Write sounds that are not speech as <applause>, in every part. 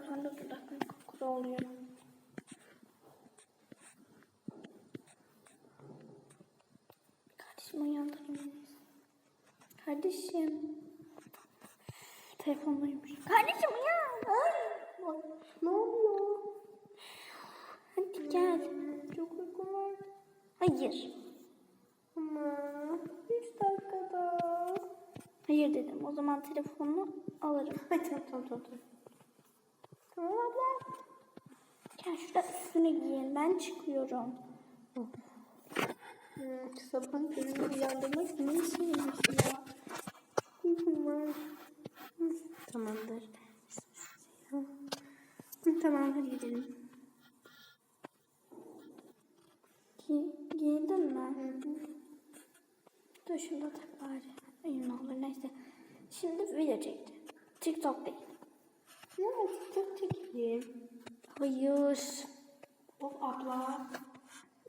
Ben sonra dudaklarım kuru oluyor. Kardeşim uyandırayım. Kardeşim. Telefonla uyumuş. Kardeşim uyan. Ay. Ne oluyor? Hadi gel. Çok uykum var. Hayır. Ama 3 dakikada. Hayır dedim. O zaman telefonunu alırım. Ay tamam tamam tamam. Tamam. Abla. Gel şurada üstüne giyin. Ben çıkıyorum. Hmm, sabahın köründe uyandırmak ne işiymiş ya? Hı, Tamamdır. Hı, Tamam hadi gidelim. Gi giydin mi? Dur şunu da tak bari. Ne olur neyse. Şimdi video çekti. TikTok değil. Ya çok çekeyim. Hayır. Of abla.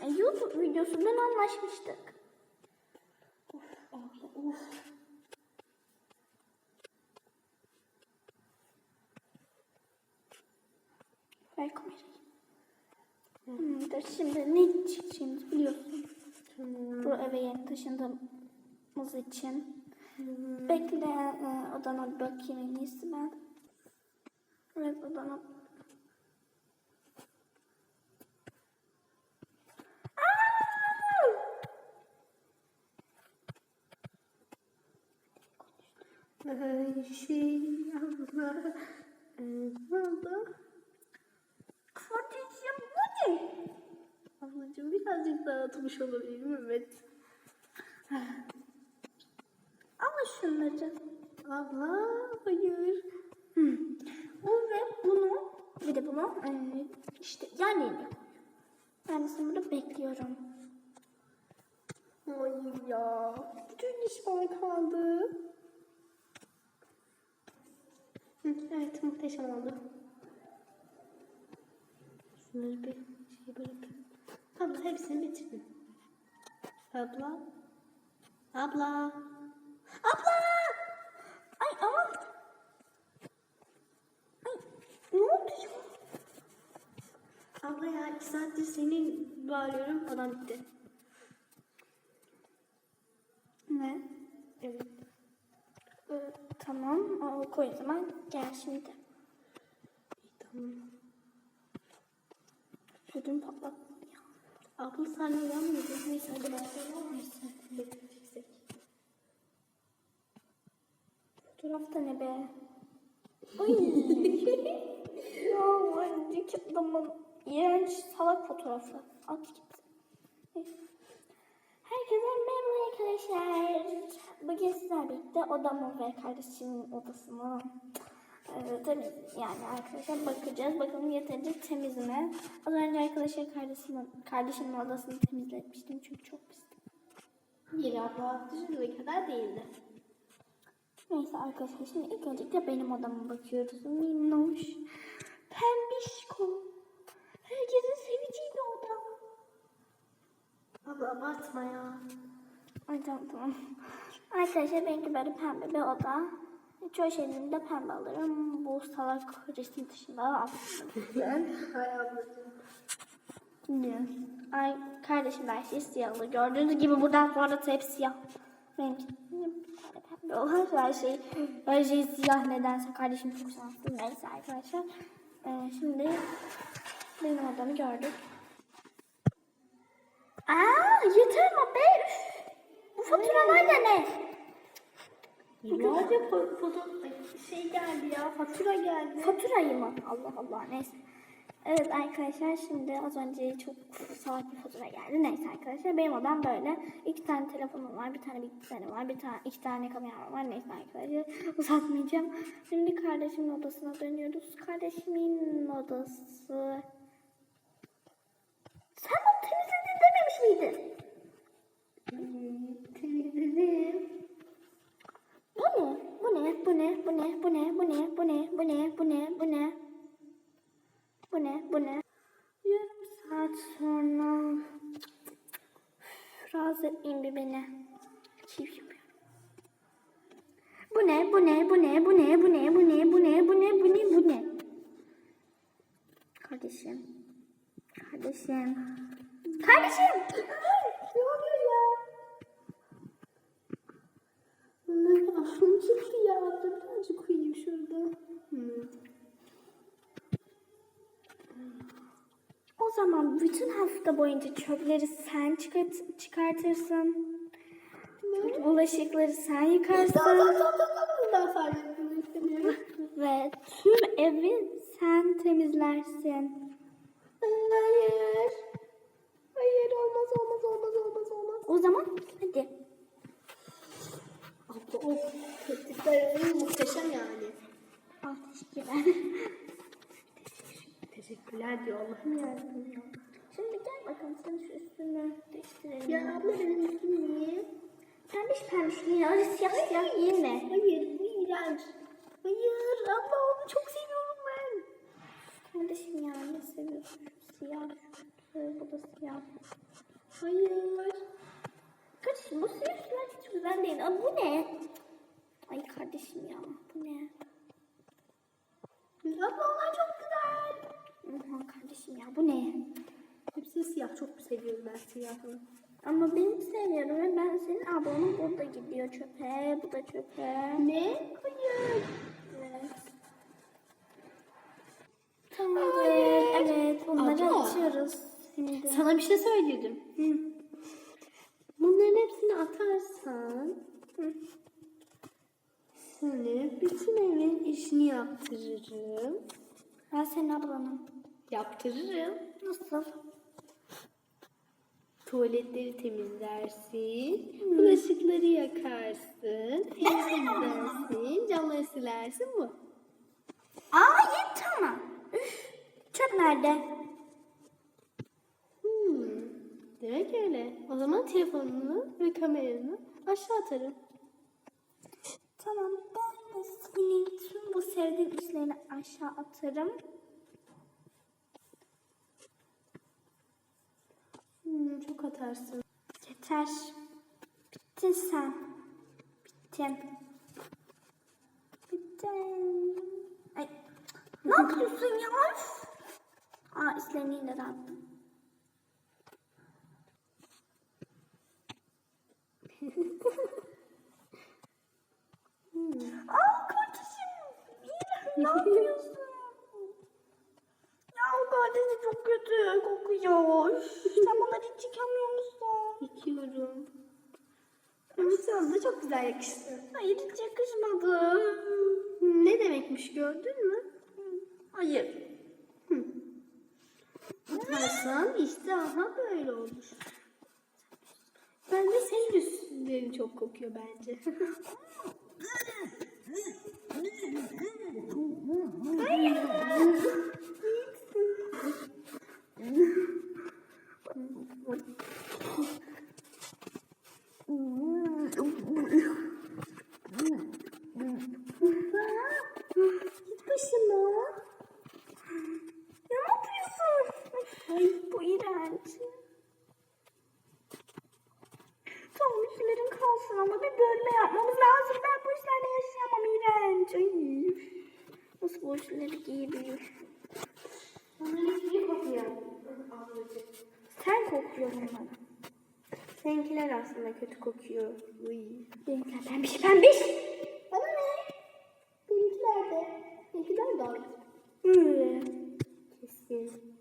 E, YouTube videosundan anlaşmıştık. Abla of. Ver kamerayı. Hmm, şimdi ne çekeceğimizi biliyorsun. Tamam. Bu eve yeni taşındığımız için. Bekle e, odana bakayım en iyisi ben. Evet odana. Ay şey abla. Ee, ne oldu? Kardeşim bu ne? Ablacığım birazcık dağıtmış olabilirim evet. Al şunları. Abla hayır. Hı. Bu ve bunu bir de bunu e, işte yan yana. Ben burada bekliyorum. Hayır ya. Bütün iş bana kaldı. Evet muhteşem oldu. Şunları bir şey bırakayım. Abla hepsini bitirdim. Abla. Abla. Abla! Ay ama. Ne oldu ya? Abla ya iki saattir seni bağırıyorum. Adam gitti. Ne? Evet. Ee, tamam o koy o zaman gel şimdi. İyi tamam. Ödüm patlattım ya. Abla sen uyanmıyordun. Neyse hadi başlayalım. Fotoğrafta ne be? <laughs> Ay. Önceki adamın iğrenç salak fotoğrafı. At git. Herkese merhaba arkadaşlar. Bugün sizlerle birlikte odamı ve kardeşimin odasını e, temiz yani arkadaşlar bakacağız. Bakalım yeterince temiz mi? Az önce arkadaşlar kardeşimin, kardeşimin odasını temizletmiştim çünkü çok pisti. Bir abla düşündüğü kadar değildi. Neyse arkadaşlar şimdi ilk öncelikle benim odama bakıyoruz. Minnoş. Pembişko. Herkesin seveceği bir oda. Abla abartma ya. Ay tamam tamam. Arkadaşlar benimki böyle pembe bir oda. Çoğu şeylerimi de pembe alırım. Bu salak resim dışında aslında. Hay ablacığım. Şimdi. Ay kardeşim her şey siyahlı. Gördüğünüz gibi buradan sonra da hep siyah. Benimki pembe olan her şey. Her şey siyah nedense. Kardeşim çok şanslı. Neyse arkadaşlar. Ee, şimdi benim odamı gördük. Aa yeter ama be. Bu faturalar da ne? Fo- foto şey geldi ya fatura geldi. Faturayı mı? Allah Allah neyse. Evet arkadaşlar şimdi az önce çok salak bir fatura geldi. Neyse arkadaşlar benim odam böyle. İki tane telefonum var, bir tane bilgisayarım var, bir tane iki tane kameram var. Neyse arkadaşlar <laughs> uzatmayacağım. Şimdi kardeşimin odasına dönüyoruz. Kardeşimin odası. Sen onu temizledin dememiş miydin? Temizledim. Bu ne? Bu ne? Bu ne? Bu ne? Bu ne? Bu ne? Bu ne? Bu ne? Bu ne? Bu ne? Bu ne? Yarım saat sonra rahatsız etmeyin bir beni. Bu ne? Bu ne? Bu ne? Bu ne? Bu ne? Bu ne? Bu ne? Bu ne? Bu ne? Bu ne? Kardeşim. Kardeşim. Kardeşim. Ne oluyor ya? Aklım çıktı ya. Dur birazcık uyuyayım şurada. Hmm. O zaman bütün hafta boyunca çöpleri sen çıkart çıkartırsın. Bulaşıkları sen yıkarsın. fazla yapmak istemiyorum. Ve tüm evi sen temizlersin. Hayır. Hayır olmaz olmaz olmaz olmaz olmaz. O zaman hadi. Abla o teklifler muhteşem yani. Al teşekkürler. Teşekkürler diyor Allah'ım yarabbim ya. Şimdi gel bakalım sen şu üstünü değiştirelim. Ya abla benim üstüm niye? Pembiş pembiş. Öyle siyah siyah giyinme. Hayır bu iğrenç. Hayır abla onu çok seviyorum ben. Kardeşim ya ne seviyorsun? Siyah, şu bu da siyah. Hayır. Kardeşim bu siyah üstüler hiç güzel değil. Aa, bu ne? Ay kardeşim ya bu ne? Abla onlar çok güzel. Aman kardeşim ya bu ne? Hepsi siyah çok seviyorum ben siyahı. Ama benim seviyorum ve ben senin ablanın burada gidiyor çöpe. Bu da çöpe. Ne? Hayır. Evet. Tamamdır. Evet bunları Abla. atıyoruz. Şimdi. Sana bir şey söyledim. Hı. Bunların hepsini atarsan Hı. sana bütün evin işini yaptırırım. Ben senin ablanım. Yaptırırım. Nasıl? Tuvaletleri temizlersin, bulaşıkları yakarsın, temizlersin, camları silersin bu. Aa iyi tamam. Üf, çöp nerede? Hmm, demek öyle. O zaman telefonunu ve kameranı aşağı atarım. Tamam ben de senin tüm bu sevdiğin işlerini aşağı atarım. Hmm, çok atarsın. Yeter. Bittin sen. Bittin. Bittin. Ay, ne yapıyorsun ya? Aa işlerini yine de attım. <laughs> Aa kardeşim. İyi, ne yapıyorsun? Ya kardeşim çok kötü kokuyor. Sen bunları hiç yıkamıyor musun? Yıkıyorum. Ama güzel yakıştı. Hayır hiç yakışmadı. Ne demekmiş gördün mü? Hayır. Hı. Atarsan işte aha böyle olur. Ben de senin üstlerin çok kokuyor bence. Git <laughs> başıma. Ya ne yapıyorsun? Ay bu iğrenç. Tamam işlerin kalsın ama bir bölme yapmamız lazım. Ben bu işlerle yaşayamam iğrenç. Ay. Nasıl bu işleri giyebilir? Onların iyi kokuyor. Sen kokuyorsun bana. Seninkiler aslında kötü kokuyor. Uy. Benimkiler pembiş pembiş. Bana ne? Benimkiler de. Benimkiler de az. Hı. Kesin.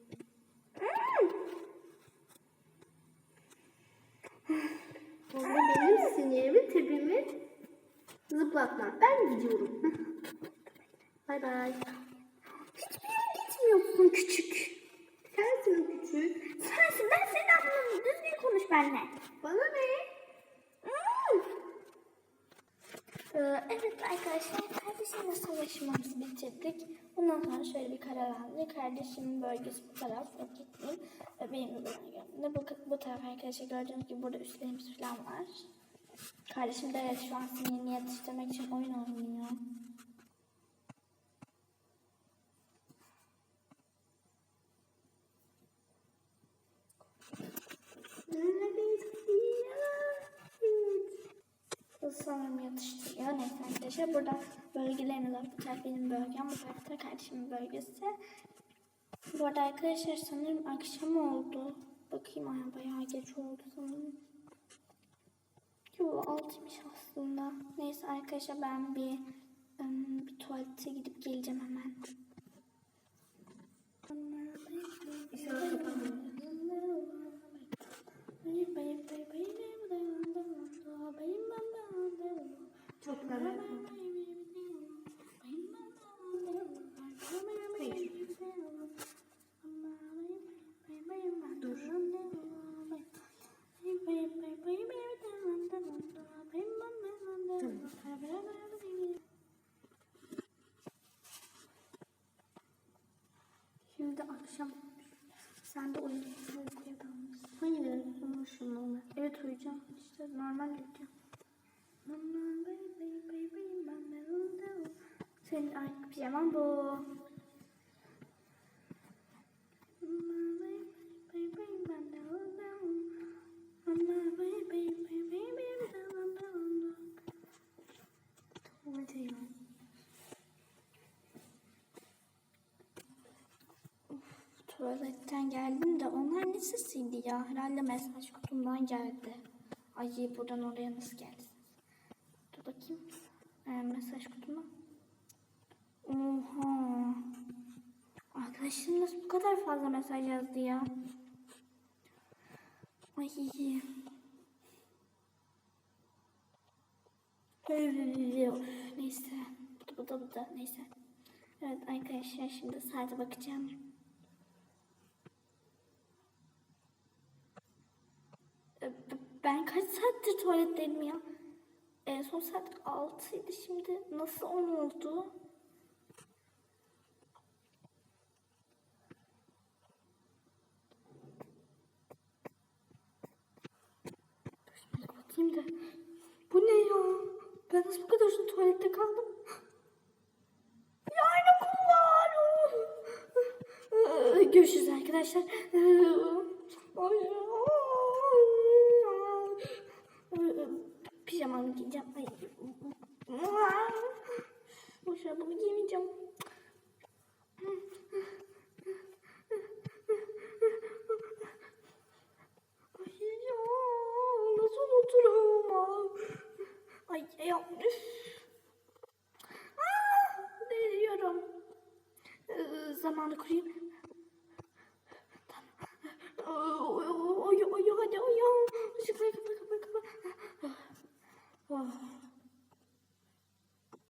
Hmm. Sonra benim sinirimi, tepimi zıplatma. Ben gidiyorum. <laughs> bay bay. Hiçbir yere gitmiyorsun küçük. Sensin küçük. Sensin ben senin ablanım. Düzgün konuş benimle. Bana ne? Hmm. Ee, evet arkadaşlar kardeşimle savaşmamızı bitirdik. Bundan sonra şöyle bir karar aldık. Kardeşimin bölgesi bu taraf yok gitmeyeyim. Ve benim de geldiğinde bu, bu taraf arkadaşlar gördüğünüz gibi burada üstlerimiz falan var. Kardeşim de evet şu an sinirini yatıştırmak için oyun oynuyor. Bu sanırım yatıştırıyor. Neyse arkadaşlar burada bölgelerimiz var. Bu taraf benim bölgem. Bu tarafta kardeşimin bölgesi. Bu arada arkadaşlar sanırım akşam oldu. Bakayım ay bayağı geç oldu sanırım. Yo altıymış aslında. Neyse arkadaşlar ben bir bir tuvalete gidip geleceğim hemen. İnşallah kapanmadı. Çok merak ettim. Dur. Şimdi akşam sen de uyuyacaksın uykuya dalmışsın. Hayır, unutmuşum onu. Evet uyuyacağım. İşte normal uyuyacağım. Senin ay pijaman bu. Tuvaletten geldim de onlar ne sesiydi ya? Herhalde mesaj kutumdan geldi. Ay buradan oraya nasıl geldiniz? Dur bakayım. Ee, mesaj kutuma. Oha. Arkadaşım nasıl bu kadar fazla mesaj yazdı ya? Ay. Neyse. Bu da bu da bu da neyse. Evet arkadaşlar şimdi saate bakacağım. E, b- Ben kaç saattir tuvaletteydim ya? En son saat 6'ydı şimdi. Nasıl 10 oldu? Dur şimdi. Bu ne ya? Ben nasıl bu kadar uzun tuvalette kaldım? Yarın okul Görüşürüz arkadaşlar. Pijamamı giyeceğim. Ay. Boşver bunu giymeyeceğim. Üf.